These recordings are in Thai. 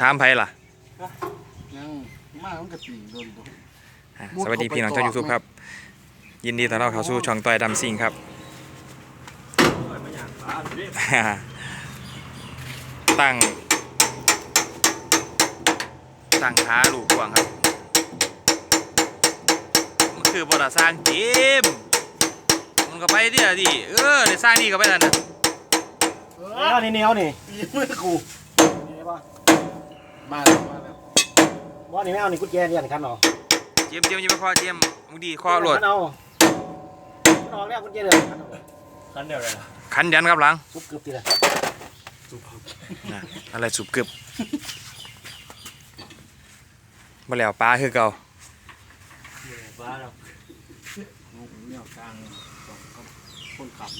ถามไผล่ะยังมามันก็ตีโดนตัวอะมุดสวัสดีเข้าไปพี่น้องชาวตอกยูทูบครับ ยินดีต้อนรับเข้าสู่ช่องต่อยดำซิงครับตั้ง ตั้งขาลูกกวางครับ มันคือบทสร้างเกมมันก็ไปเดียวดิเออได้สร้างนี่ก็ไปนั่นนะ เออนี่เหนียวนี่ตีมือกูนี่ป่ะ มาแล้วมาแล้วบ่นี่ไม่เอานี่กุญแจนี่อันคันเนาะเจมส์เจมส์อยิงไปคอเจมส์มึงดีคอโหลดคันเอามันออกแล้วกุญแจเลยคันเอาคันเดียวเลยนะขันยันครับหลังซุปเกือบตีเลยนะอะไรสุบกึบมาแล้วปลาคือเก่าบ้าเราเนี่ยกลางสองคนคนขับ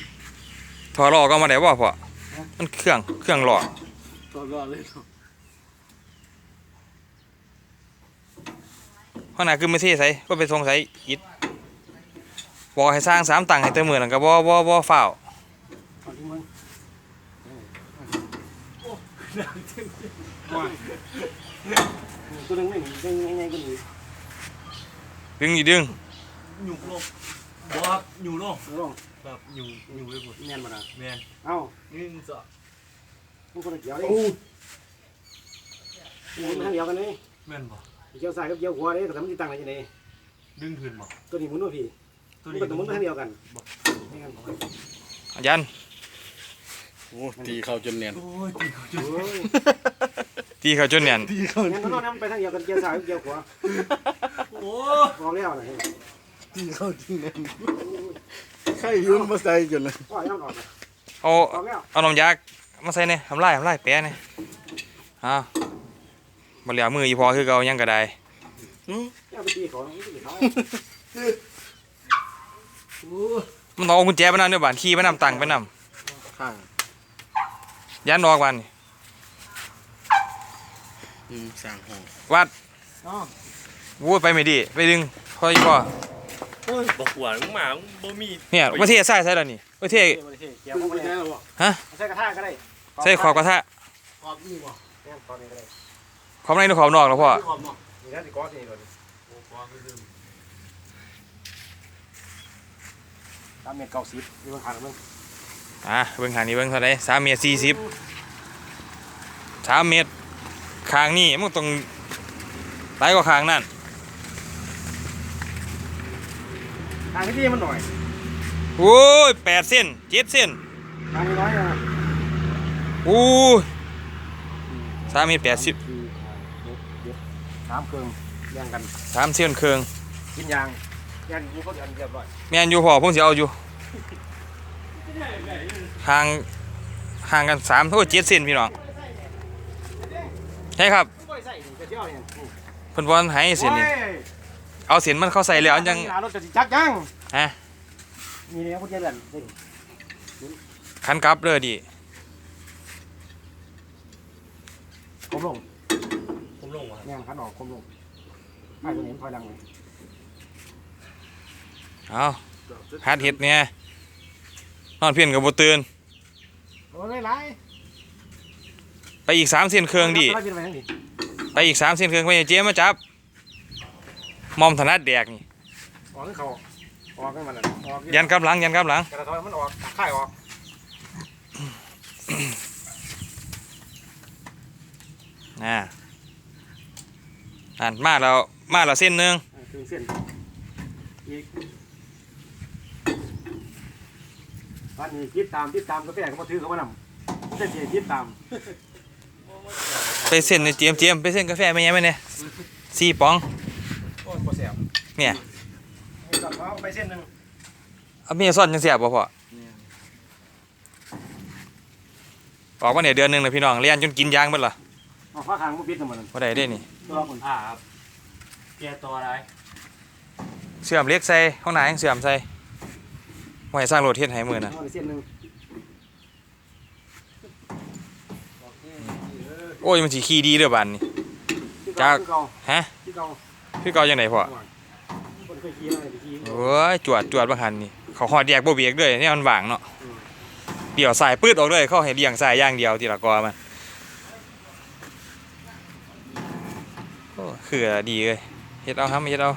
ถอดล้อก็มาได้บ่พ่อมันเครื่องเครื่องล้อตัวรอดเลยเนาะ ข้างหน้าคือไม่เท่ใส่ก็ไปทรงใส่อิดบอกให้สร้างสามตังค์ให้เต็มมือนั่นก็บ่บ่บ่ฝ้าวเอาที่มึงว่าตัวนึงไม่หนีได้ยังไงก็หนีดึงอีดึงหยุกลงบอกหยุกลงเอาลงแบบหยุกหยุกไปหมดแม่นมาละแมนเอ้าหนึ่งสองมึงคนละเกี่ยวดิมึงมันทางเดียวกันนี่แมนบอก เกี่ยวซ้ายกับเกี่ยวขวาเด้แต่ทำที่ตั้งอะไรจังได๋ดึงขึ้นบอกตัวนี้หมุนว่าพี่ตัวมันนี้ก็ต้องหมุนทางเดียวกันไม่งั้นยันโอ้ตีเขาจนเนียนโอ้ยตีเขาจุดโอ้ยตีเขาจนเนียนตีเขางั้นมันนอนไปทางเดียวกันเกี่ยวซ้ายกับเกี่ยวขวาโอ้ออกแล้วนะตีเขาจนเนียนใครยืนมาใส่จนเลยออกแล้วออกเอาออกแล้วเอานมยักษ์มาใส่เนี่ยทำลายทำลายแปะเนี่ยอ้าว บ่เหลียวมืออีพอคือเก่ายังก็ได้เอาไปตีเขาเอาไปตีเขามันต้องเอากุญแจไปนำเด้อบ้านขี่ไปนำตังค์ไปนข้างำยันออกบ้านนี่อืมสร้างห้องวัดอ๋อวู้ไปไม่ดี ไปดึงพออีพอบอกหวานมึงหมามึงบ่มีเนี่ยประเทศใส่ใส่แล้วนี่ประเทศเกี่ยวตึ้งเข้าไปไปได้ได้หรอใส่กระทะก็ได้ใส่ขอบกระทะขอบนี่บ่แม่นตอนนี้ก็ได้ ขอบในหรือขอบนอกแล้วพ่อ ขอบเนาะนี่นะสิก้อนนี่ก่อนตามเมตรเก้าสิบนี่มันขาดมึงอะเบิ่งหานี่เบิ่งเท่าไหร่สามเมตรสี่สิบสามเมตรคางนี่มันต้องหลายกว่าคางนั่นทางที่มันหน่อยโอ้ยแปดเส้นเจ็ดเส้นทางนี้น้อยนะโอ้ยสามเมตรแปดสิบ สามเครื่องแย่งกันสามเส้นเครื่องกินยางยางกูเขาจะอันเรียบร้อยแม่นอยู่พ่อผมสิเอาอยู่ห่างห่างกันสามโอ้ยเจ็ดเส้นพี่น้องใช่ครับไม่ใส่นี่จะเที่ยวเนี่ยเพิ่นว่าให้เส้นนี่เอาเส้นมันเข้าใส่แล้วยังรถจะจักยังฮะมีเนี่ยพุทธเดือนคันกลับเลยดิคมลงผมลง วะแง่งขันออกคมลงไม่ตัวนี้ถอยหลังเลยเอาหัดเห็ดเนี่ยนอนเพียนกับบ่ตื่นโอ้ยไรไปอีกสามเส้นเครื่องดิไปไปทางนี้ไปอีกสามเส้นเครื่องไปเจ๊มาจับมอมถนัดแดกนี่ออกขึ้นเขาออกขึ้นมาเลยออกยันกำหลังยันกำหลังกระถอยมันออกค่ายออกน่ะ อ่านมาแล้วมาแล้วเส้นหนึงถึงเส้นอีกอันนี้คิดตามคิดตามกาแฟก็มาถือเขามานำเส้นเสียคิดตามไปเส้นในเจียมเจียมไปเส้นกาแฟไม่ยังไหมเนี่ยสี่ป๋องโอ้ยพอแสบเนี่ยเอาไปเส้นหนึ่งเอาเมียซ่อนยังเสียบบ่พ่อออกมาเนี่ยเดือนหนึงเลยพี่น้องเรียนจนกินยางเบิดล่ะ เอาฟ้าคางมาปิดหน่อยมันบ่ได้เด้นี่ ตัวคนอ่าครับแกตัวอะไรเสื่อมเล็กใส่ห้องน้ำยังเสื่อมใส่ไว้สร้างโหลดเฮ็ดให้มื้อน่ะเอาไปเส้นหนึ่งโอ้ยมันสิขี้ดีเด้อบัดนี้จากที่เก่าฮะที่เก่าคือเก่าจังไดพ่อคนเคยขี่อะไรไปขี่โอ้ยจวดจวดบางหันนี่ เขาหอดแยกบ่เบียกด้วยเนี่ยมันว่างเนาะเดี่ยวสายปืดออกเลย เขาให้เลี้ยงสายอย่างเดียวทีละกอมัน คือดีเลยเฮ็ดเอาครับเฮ็ดเอา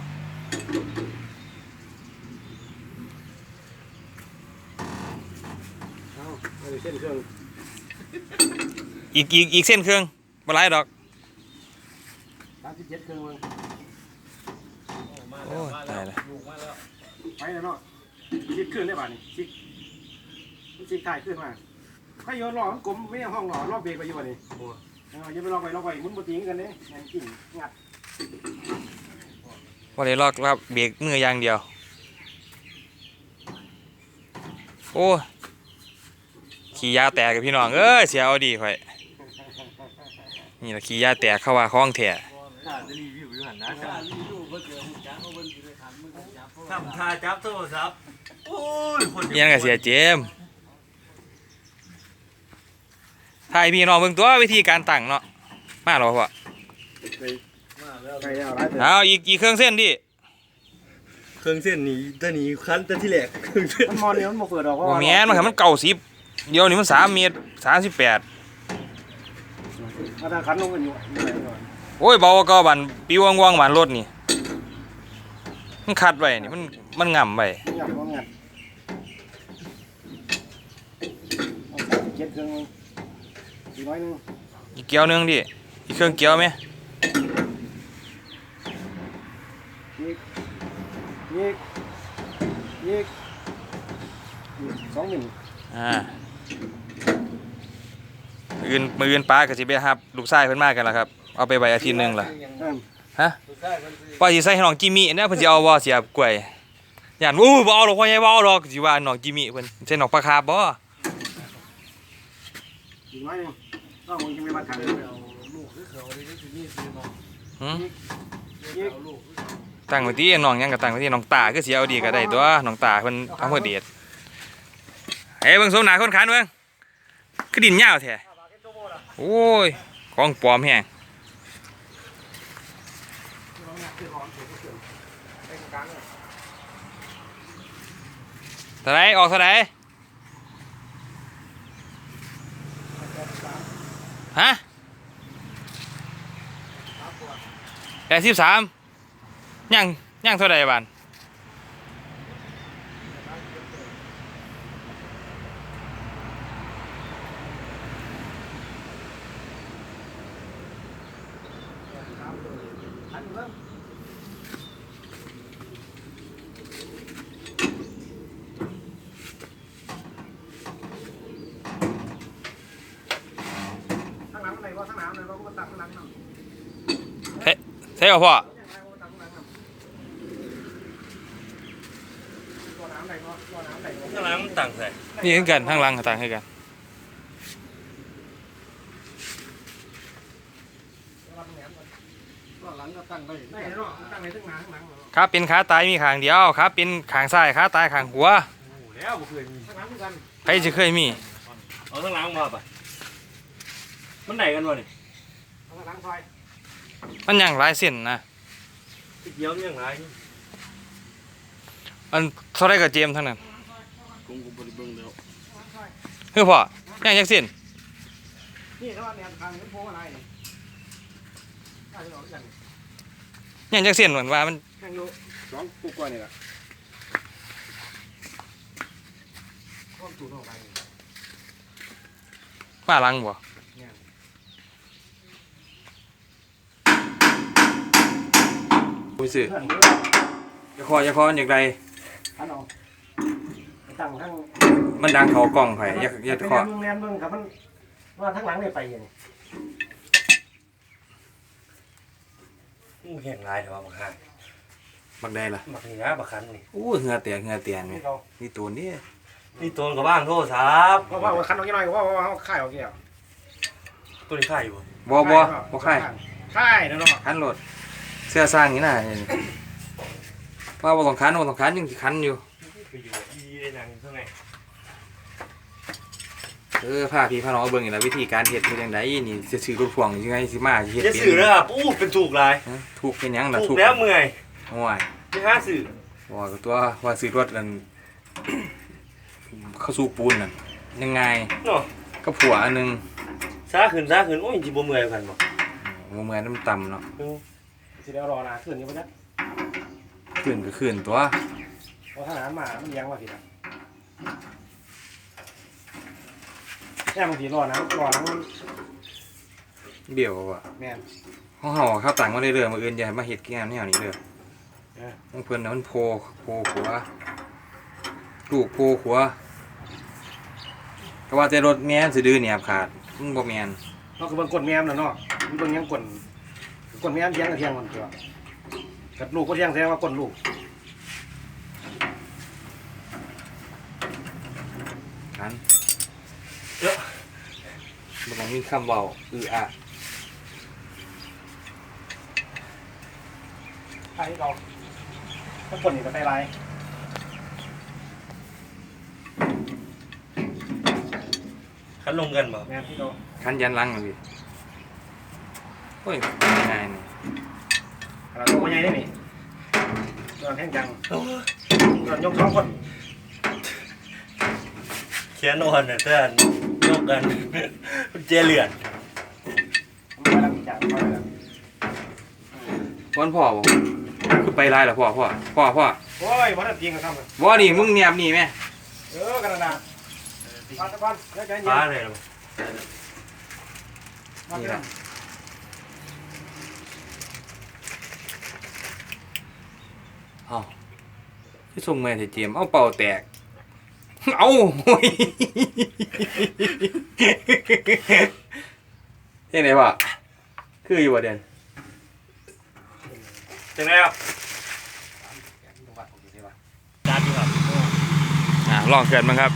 เอาเอาเส้นเครื่องอีกอีกอีกเส้นเครื่องบ่หลายดอกสามสิบเจ็ดเครื่องมึงโอ้ยตายละไปแล้วเนาะชิดขึ้นได้ป่ะนี่ชิดชิดถ่ายขึ้นมาใครโยนหล่อมันกลมไม่ใช่ห้องหล่อรอบเบรกไปอยู่ป่ะนี่เอออย่าไปลองไปลองไปมุนปติงกันเนี่ยงานกิ่งงัด บ่ได้ลอกรับเบรกมืออย่างเดียว โอ้ยขี่ยาแตกกับพี่น้องเอ้ยเสียเอาดีข่อยนี่ล่ะขี่ยาแตกเข้าว่าคล้องแท้น่าจะรีวิวอยู่หันนะทำท่าจับโทรศัพท์โอ้ยคนอิหยังก็เสียเจมส์ถ่ายพี่น้องเบิ่งตัววิธีการตั้งเนาะมาแล้วพ่อ ใครเอาไรเถอะเอาอีกอีกเครื่องเส้นดิเครื่องเส้นนี้ตัวนี้คันตัวที่แหลกเครื่องเส้นมันมอนเนี่ยมันบ่เปิดออกเพราะบ่ว่าแม่นมันให้มันเก่าสิบเดี๋ยวนี้มันสามเมตรสามสิบแปดมาทางขันลงกันอยู่นี่แหละก่อนโอ้ยเบากว่าเก็บันปิวว่างๆบานรถนี่ มันคัดไว้นี่มันมันง่ำไว้งัดก็งัดเอาสามสิบเจ็ดเครื่องมึงอีกน้อยหนึงอีกเกียวหนึงดิอีกเครื่องเกียวไหม อีกอีกอีกอีกสองหนึ่งอ่ามืออื่นมืออื่นป้าก็สิไปครับลูกชายเพิ่นมากันแล้วครับ เอาไปไว้อาทิตย์หนึงล่ะอืมฮะว่าสิใส่ให้น้องจิมมี่เนี่ยเพิ่นสิเอาบ่เสียบกล้วยย่านอู้บ่เอาหรอกพ่อใหญ่บ่เอาหรอกสิว่าน้องจิมมี่เพิ่นใส่น้องปลาคาร์ฟบ่อีกน้อยหนึงต้องมึงจะไม่มาทางเลยหืมอีก ตั้งไว้ที่น้องยังก็ตั้งไว้ที่น้องตาคือเสิเอาดีก็ได้ตัวน้องตาเพิ่นเอำเภอเดชเฮ้ยเบิ่งสมหนาคนขันเบิ่งคือดินยาวแท้โอ้ยของปลอมแฮงเท่าไรออกเท่าไรฮะแปดสิบสาม ยังยังเท่าไหรบ้านข้างหลัง ใส่นี่คือกันข้างหลังก็ต่างคือกันตัวหลังก็ตั้งได้ได้เนาะตั้งในทั้งหน้าข้างหลังเนาะขาเป็นขาตายมีขางเดียวขาเป็นขางซ้ายขาตายขางหัวโอ้แล้วบ่เคยมีข้างหลังเหมือนกันใครจะเคยมีเอาข้างหลังมาปะมันไหนกันวะนี่ข้างหลังไฟมันยังหลายเส้นนะที่เกี่ยวมันยังไงนี่มันเท่าไรกับเจมส์เท่านั้น ผมก็บ่ได้เบิ่งแล้วเฮ้ยพ่อยังจักเส้นนี่ถ้าว่าแนวทางนี้โพอะไรนี่ได้หรอกันยังจักเส้นเหมือนว่ามันแข่งอยู่สองกูกว่านี่แหละความตูนออกไปมาหลังบ่กูสิเพื่อนอย่าคออย่าคออย่างไรอันเอา ตั้งทั้งมันดังเขากล้องไผอย่าอย่าเป็นคอเรียนเมืองเรียนเมืองครับมันว่าทั้งหลังเนี่ยไปยังอู้แห้งหลายแต่ว่าบักหางบักใดล่ะบักนี่นะบักคันนี่อู้เหงือแตกเหงือแตนนี่นี่เรานี่ตัวนี้นี่ตัวกับบ้างโทรศัพท์เพราะว่าคันเอากี่น้อยว่าว่าเขาค่ายเอากี่อะตัวนี้ค่ายอยู่บ่บ่บ่บ่ค่ายค่ายนะเนาะคันรถเสื้อสร้างนี่น่ะว่าบ่ต้องคันบ่ต้องคันยังสิคันอยู่ไปอยู่ อีได้นางอยู่ข้างในเออพาพี่พาน้องเบิ่งนี่ล่ะวิธีการเฮ็ดเป็นจังไดนี่สิซื้อรถพ่วงยังไงสิมาสิเฮ็ดอย่าเป็นสื่อเลยครับอู้เป็นถูกหลายฮะถูกเป็นหยังล่ะถูถูกกแล้วเมื่อยโอ้ยที่ห้าสื่อว่าก็ตัวว่าซื้อรถนั่น เข้าสู่ปูนนั่นยังไงเนาะก็ผัวอันหนึงซาขึ้นซาขึ้นโอ้ยจิบ่เมื่อยกันบ่บ่เหมือนน้ำต่ำเนาะเออสิได้เอารอนาขึ้นอยู่ปะจ๊ะขึ้นก็ขึ้นตัว เพราะทหารมามันเลี้ยงมาผิดอะ แค่บางทีรอนะรอนะมันเบี้ยวว่ะแม่นห้องเฮาเข้าต่างมาเรื่อยๆมื้ออื่นอย่าให้มาเฮ็ดแก้มแนวนี้เด้อเออของเพิ่นน่ะมันโพโพขัวลูกโพขัวก็ว่าแต่รถแม่นสิดื้อแหนบขาดมันบ่แม่นเราก็เบิ่งกดแม่มน่ะเนาะมันเบิ่งยังกดกดแม่มเทียงกับเทียงมันตัวกับลูกก็เทียงแสดงว่ากดลูก กันเยอะบ่ต้อง มีคำเว้าอืออะใช่เราถ้ากดนี่ก็ไตลายคันลงกันบ่แม่นที่เราคันยันหลังเลยพี่โอ้ยง่ายๆนี่เราตัวใหญ่ได้ไหมตัวแห้งจังตัวยกสองคนเขียนอ่อนน่ะเพื่อนย กกันเจเหลือนมันกำลังจับเขาเลยวันพ่อบ่คือไปไล่ล่ะพ่อพ่อพ่อพ่อโอ้ยมันจริงกันทำเลยบ่นี่มึงเนียบนี่แม่เออกระดาษมาตะกอนแล้วใจเย็ฟ้านเลยเหรอมาเพื่อนเอ้าคือส่งแม่สิเจมส์เอาเป่าแตก เอาโอ้ยเฮ็ดไดวะคืออยู่บ่เด่นจังไงครับจานอยู่ครับอ่าลองเกิดมั้งครับ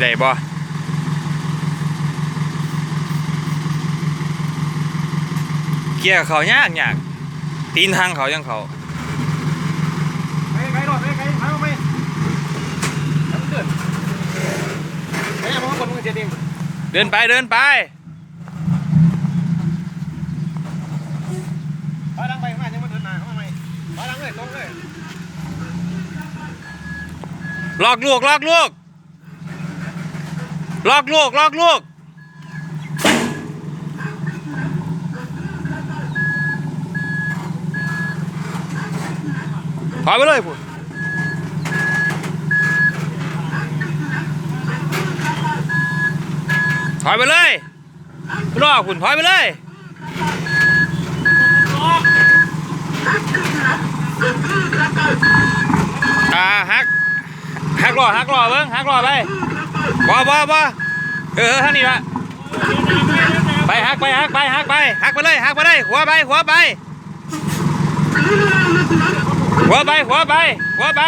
ได้บ่เกียร์เขายากยากตีนทางเขายังเขา ไปไปรอดไปไปไปเอาไปแล้วมันเดินไอ้ยังมองคนมึงเจ็ดเอง เดินไปเดินไปไปดังไปมายังมันเดินหน้าเข้ามาใหม่ไปดังเลยตรงเลยลอกลูกลอกลูกลอกลูกลอกลูกถอยไปเลยพุ่น ถอยไปเลยลอกพุ่นถอยไปเลยอ่าฮักหักล้อหักล้อเบิ้งหักล้อไปบ่บ่บ่เออท่านี้ละไปหักไปหักไปหักไปหักไปเลยหักไปเลยหัวไปหัวไปหัวไปหัวไปหัวไป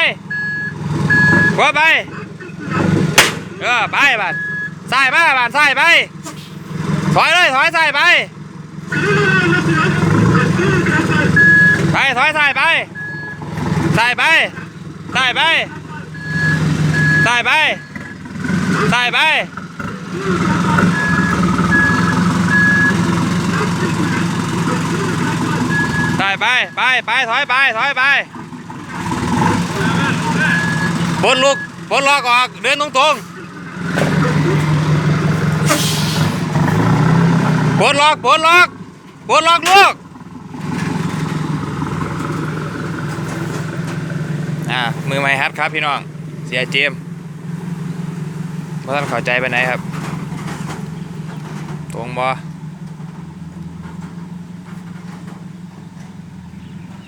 หัวไปเออไปบาด ใส่ไปบาดใส่ไป ถอยเลย ถอยใส่ไป ไป ถอยใส่ไป ใส่ไป ใส่ไป ใส่ไป ใส่ไปใส่ไป ไป ไป ถอยไป ถอยไปบนลูกบนล็อกออก เดินตรงต รงบนล็อกบนล็อกบนล็อกลูกอ่ามือไม้ฮัดครับพี่น้อง เสียเจมส์บ่ท่านเข้าใจไปไหนครับ ตรงบ่อ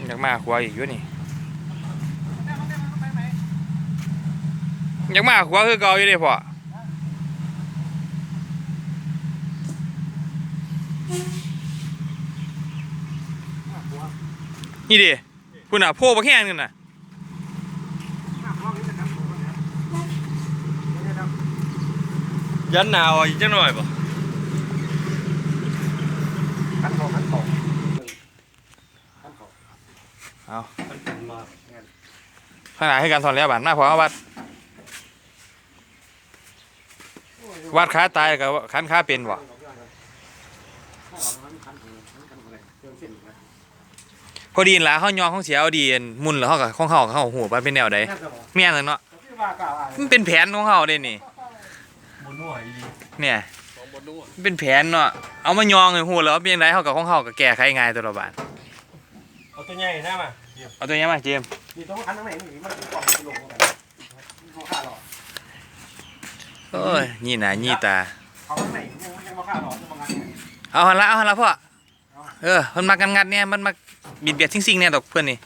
ยากมาขวาอีกอยู่นี่อยากมาขวาคือเก่าอยู่ดิพ่อ นี่ดิคุณอะโพบักแห้งนึงน่ะยันหนาวอีกจังหน่อยบ่ขันเขาขันเขาขันเขาเอามันเป็นมาขนาดให้การสอนแล้วบานหน้าพอเอาวัด วัดขาตายกับขันขาเป็นบ่ พอดีนละเขายองของเสียเอาดีนมุนแล้วเขากับของเขากับเขาหูว่าเป็นแนวใดแค่สมองแม่นเลยเนาะที่ว่ากล่าวอะมันเป็นแผนของเขาเด้นี่ บนหน่วยอีเนี่ยมันเป็นแผนเนาะ เอามายองเลยหูแล้วว่าเป็นยังไงเขากับของเขากับแก้ไขง่ายตัวละบาทตัวใหญ่ได้มาเอาตัวนี้มาเจมส์นี่ต้องคันทั้งไหนนี่มันกล่องลงกันเขาฆ่าหรอโอ้ยนี่หนานี่ตาเขาทั้งไหนยังยังมาฆ่าหรอจะมางานเนี่ยเอาหันละเอาหันละพ่อ เออมันมากันงัดเนี่ยมันมาบิดเบียดซิ่งๆเนี่ยดอกเพื่อนนี่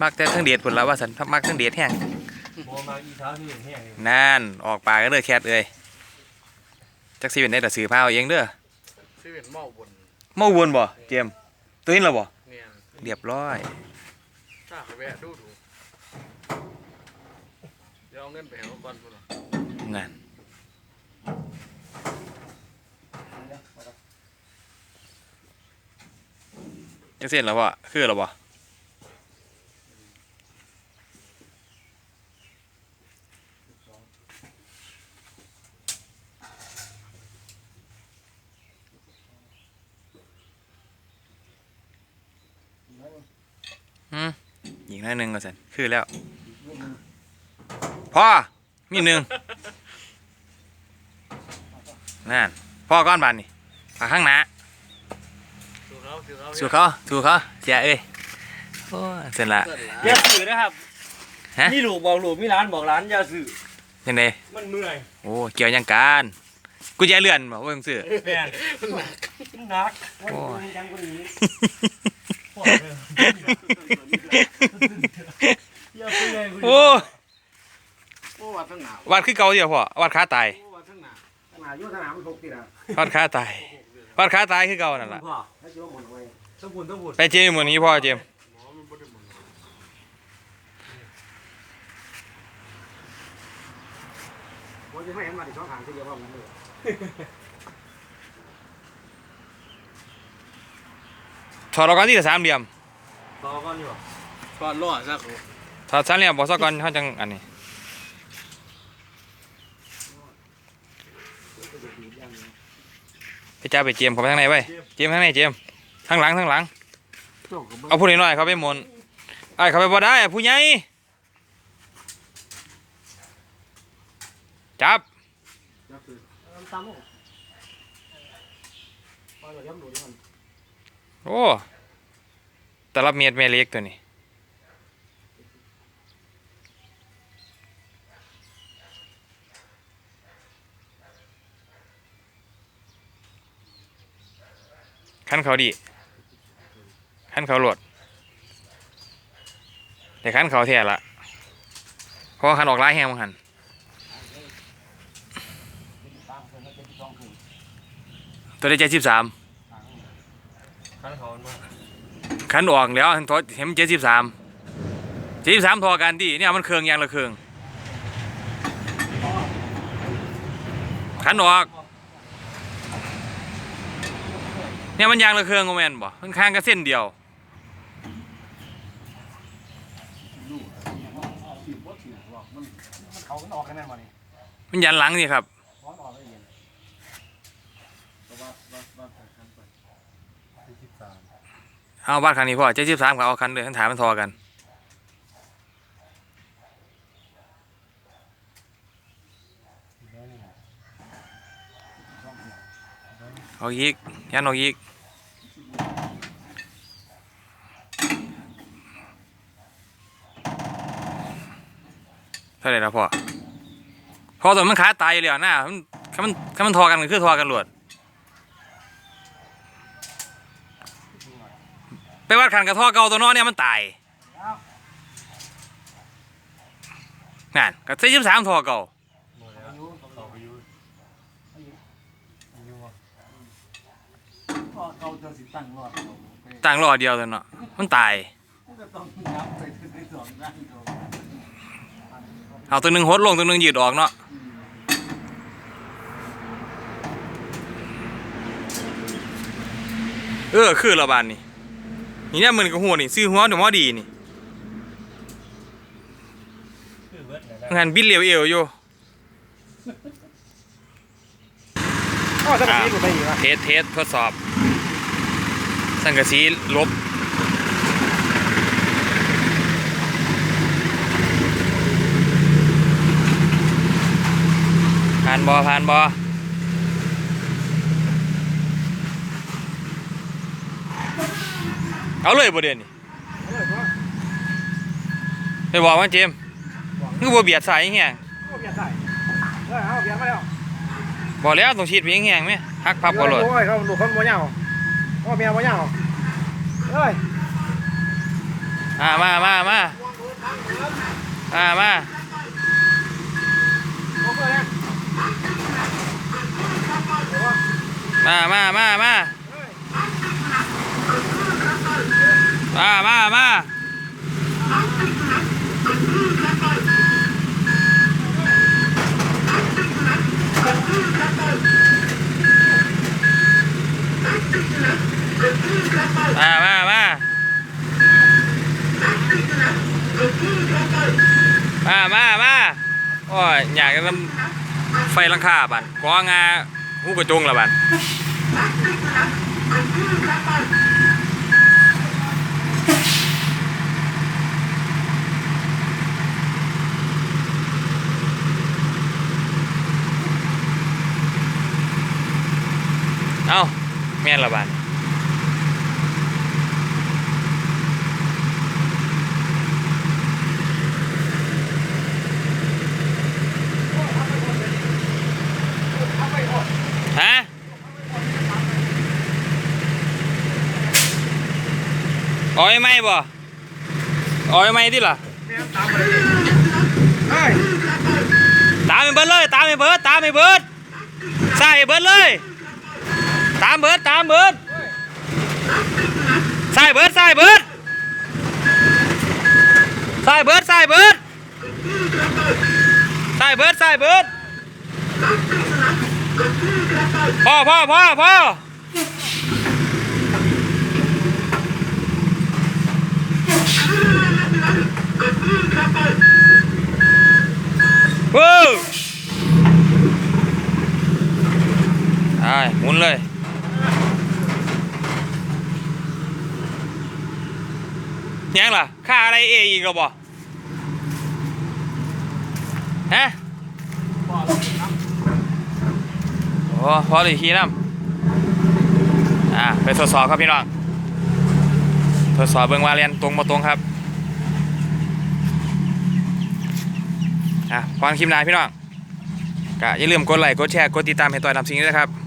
มักแต่ทั้งเดียดผลละว่าสันมักทั้งเดียดแห้งโมมาอีเท้าที่เห็นแห้งเลยนั่นออกปากก็เด้อแคทเอ้ยจักสิเป็นได้แต่สื่อพาเอาเองเด้อซื้อเป็นหม้อบนเมื่อวนบ่เจมส์ตัวนี้เหรอบ่เนี่ยเรียบร้อยถ้าเขาแวะดูดูเดี๋ยวเอาเงินไปให้เขาก่อนพุ่นน่ะนั่ นจักเส้นแล้วบ่คือแล้วบ่อีกหน้อยหนึ่งก็สันคือแล้วพ่อมีหนึ่งนั่นพ่อก้อนบานนี่ขาข้างหน้า ถูกเขาถูกเขา สู่เขาสู่เขาเสียเอ้ยโอ้ยเสร็จละเกิดหลายอย่าสื่อนะครับฮะมีลูกบอกลูกมีร้านบอกร้านอย่าสื่อยังไงมันเมื่อยโอ้เกี่ยวยังการกูจะเลื่อนบอกว่ามึงซื้อแฟนนักโอ้ยยังคนนี้พ่อเลยอย่าเมื่อยกูโอ้ยโอ้วัดทั้งหนาววัดคือเก่าเดียวพ่อวัดขาตายโอ้วัดทั้งหนาวขนาดยุทธนามันหกตีละวัดขาตายวัดขาตายคือเก่านั่นแหละ พ่อถ้าเชื่อหมดไว้ต้องบุญต้องบุญไปเจมส์หมือนี้พ่อเจมส์หมอมันบ่ได้หมดผมจะไม่เห็นมาที่ช่องทางที่เดียวว่ามันเลยถอดออกก่อนที่จะสามเหลี่ยมต่อก่อนอยู่ก่อนรอดซะเขาถอดสามเหลี่ยมบอกซะก่อนเขาจังอันนี้ไปจ้าไปเจมส์เขาไปทางไหนไว้เจมส์ทางไหนเจมส์ ทางหลังทางหลัง เอาผู้น้อยๆเขาไปหมนไอ้ายเขาไปบ่ได้อะผู้ใหญ่จับตามผมมาเราย้ำดูนี่มันโอ้แต่ละเม็ดแม่เล็กตัวนี้ขั้นเขาดี ขั้นเขาโหลดแต่ขั้นเขาแท้ละเพราะขั้นออกลายแห้งมั้งหันตัวได้เจ็ดสิบสามขันเขามันมาขันออกแล้วขันทอเห็นเจ็ดสิบสามเจ็ดสิบสามทอกันดิเนี่ยมันเครื่องยางละเครื่องขันออกเนี่ยมันยางละเครื่องก็แม่นบ่มันข้างกันเส้นเดียว เขาก็ออกกันแน่นมานี่มันยันหลังนี่ครับร้อนออกเลยเย็นเอาบ้านคันนี้พ่อเจ็ดสิบสามเขาเอาคันเลยขันถามมันทอกันเอาอีกยันเอาอีก เท่าไหร่แล้วพ่อพอตัวมันขาตายอยู่แล้วนะมันถ้ามันถ้ามันทอกันก็คือทอกันหลวด ไปวัดขันกระท่อเก่าตัวนอนเนี่ยมันตายนั่นก็ใช้ยี่สามท่อเก่าหมดแล้วต่อไปอยู่อยู่วะพ่อเขาจะสิตั้งรอดเขาไปต่างรอเดียวตัวเนาะมันตาย เขาเอาตัวหนึ่งหดลงตัวหนึ่งยืดออกเนาะเออคือระบาดนี่นี่เนี่ยมันก็หัวนี่ซื้อหัวเดี๋ยวหมอดีนี่คือเบิดเลยนะงานบิดเร็วเอวอยู่อ๋อจะไปที่หลุดไปอีกอะเทสเทสทดสอบ สังกะสีลบานบอผ่านบอเอาเลยบ่เดือนนี่เออว่าไปบอกว่าเจมส์คือบ่เบียดสายแห้งเอาเบียร์ใส่เออเอาเบียร์มาแล้วบอกแล้วต้องฉีดเพียงแห้งไหมฮักพับบ่โลดโอ้ยเขาดูคนบ่เหงาโอ้เมียบ่เหงาเอ้ยอ่ามามามาอ่ามา โอ้เพื่อนเนี่ย มามามามามามามามามามามามามาโอ้ยอยากจะไฟลังคาบันกองา หูกระจงละบันเอ้าแม่นละบาดฮะ อ้อยไหมบ่อ้อยไหมดิล่ะเฮ้ยตามไปเบิดเลย ตามไปเบิดตามไปเบิดใส่เบิดเลย ตามเบิดตามเบิดใส่เบิดใส่เบิดใส่เบิดใส่เบิดใส่เบิดใส่เบิดพ่อพ่อพ่อพ่อวู้ไอ้ห มุนเลย ยังล่ะค่าอะไรเออีกหรอบ่ฮะโอ้พอเลยทีน้ำอ่าไปทดสอบครับพี่น้องทดสอบเบิ่งว่าเรียนตรงมาตรงครับอะฟังคลิปน้าพี่น้องก็อย่าลืมกดไลค์กดแชร์กดติดตามให้ต่อยนำสิ่งนี้นะครับ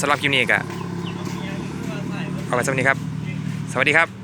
สำหรับคลิปนี้ก็เอาไปสวัสดีครับ สวัสดีครับ